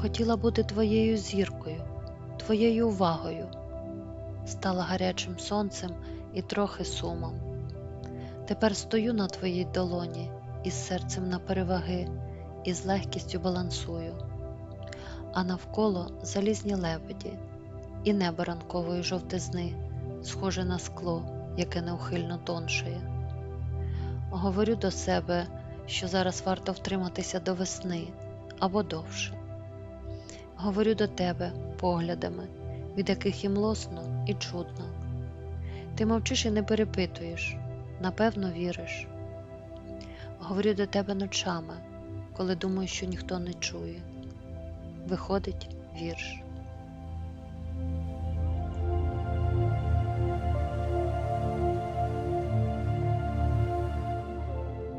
Хотіла бути твоєю зіркою, твоєю увагою, стала гарячим сонцем і трохи сумом. Тепер стою на твоїй долоні із серцем на переваги і з легкістю балансую, а навколо залізні лебеді і небо ранкової жовтизни, схоже на скло, яке неухильно тоншає. Говорю до себе, що зараз варто втриматися до весни або довше. Говорю до тебе поглядами, від яких і млосно, і чудно. Ти мовчиш і не перепитуєш, напевно, віриш. Говорю до тебе ночами, коли думаю, що ніхто не чує. Виходить вірш.